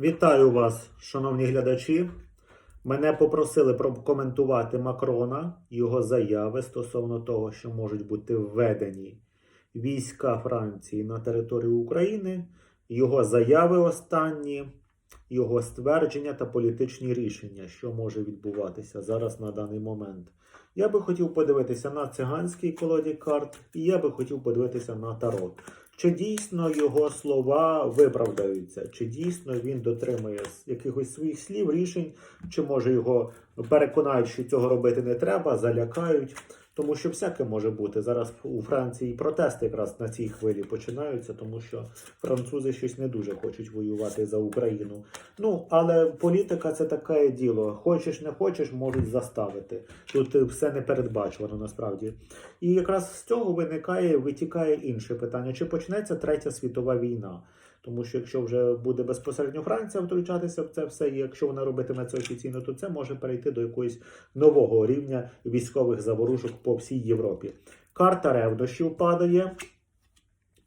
Вітаю вас, шановні глядачі. Мене попросили прокоментувати Макрона, його заяви стосовно того, що можуть бути введені війська Франції на територію України, його заяви останні, його ствердження та політичні рішення, що може відбуватися зараз на даний момент. Я би хотів подивитися на циганській колоді карт, і я би хотів подивитися на Таро. Чи дійсно його слова виправдаються, чи дійсно він дотримує якихось своїх слів, рішень, чи може його переконають, що цього робити не треба, залякають. Тому що всяке може бути. Зараз у Франції протести якраз на цій хвилі починаються, тому що французи щось не дуже хочуть воювати за Україну. Ну, але політика це таке діло. Хочеш, не хочеш, можуть заставити. Тут все не передбачувано насправді. І якраз з цього виникає, витікає інше питання: чи почнеться третя світова війна? Тому що якщо вже буде безпосередньо Франція втручатися в це все, і якщо вона робитиме це офіційно, то це може перейти до якоїсь нового рівня військових заворушок по всій Європі. Карта ревнощів падає,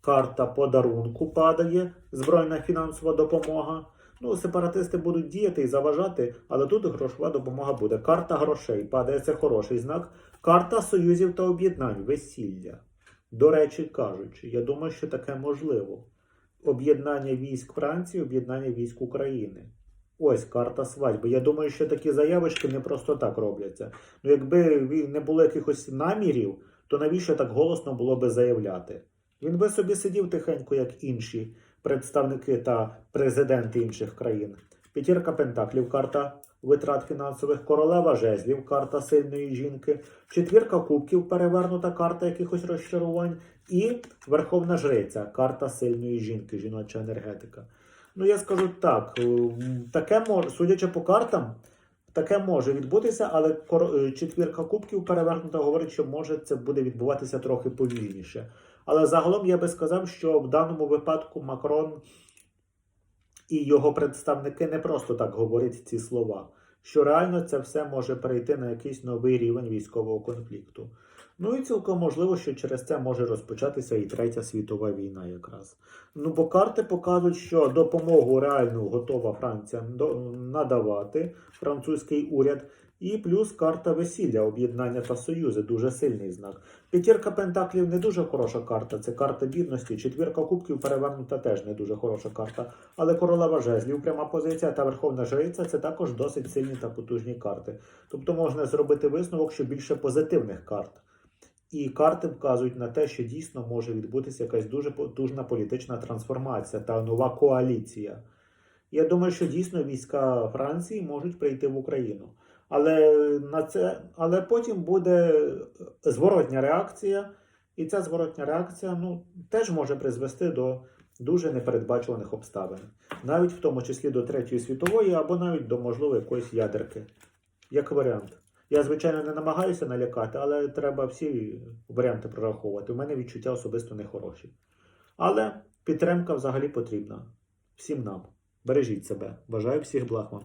карта подарунку падає, збройна фінансова допомога. Ну, сепаратисти будуть діяти і заважати, але тут грошова допомога буде. Карта грошей падає, це хороший знак. Карта союзів та об'єднань, весілля. До речі, кажучи, я думаю, що таке можливо. Об'єднання військ Франції, об'єднання військ України. Ось карта свадьби. Я думаю, що такі заявочки не просто так робляться. Ну, якби не було якихось намірів, то навіщо так голосно було би заявляти? Він би собі сидів тихенько, як інші представники та президенти інших країн. П'ятірка пентаклів, карта витрат фінансових, королева жезлів, карта сильної жінки, четвірка кубків, перевернута карта якихось розчарувань, і Верховна Жриця, карта сильної жінки, жіноча енергетика. Ну, я скажу так, таке може, судячи по картам, таке може відбутися, але е, четвірка кубків перевернута говорить, що може це буде відбуватися трохи повільніше. Але загалом я би сказав, що в даному випадку Макрон і його представники не просто так говорять ці слова, що реально це все може перейти на якийсь новий рівень військового конфлікту. Ну і цілком можливо, що через це може розпочатися і третя світова війна якраз. Ну, бо карти показують, що допомогу реальну готова Франція надавати французький уряд. І плюс карта весілля, об'єднання та союзи, дуже сильний знак. П'ятірка пентаклів не дуже хороша карта, це карта бідності. Четвірка кубків перевернута теж не дуже хороша карта. Але королева жезлів, пряма позиція та верховна жриця це також досить сильні та потужні карти. Тобто можна зробити висновок, що більше позитивних карт. І карти вказують на те, що дійсно може відбутися якась дуже потужна політична трансформація та нова коаліція. Я думаю, що дійсно війська Франції можуть прийти в Україну. Але на це, але потім буде зворотня реакція, і ця зворотня реакція ну, теж може призвести до дуже непередбачуваних обставин, навіть в тому числі до Третьої світової або навіть до можливо якоїсь ядерки, як варіант. Я, звичайно, не намагаюся налякати, але треба всі варіанти прораховувати. У мене відчуття особисто нехороші. Але підтримка взагалі потрібна всім нам. Бережіть себе. Бажаю всіх благ вам.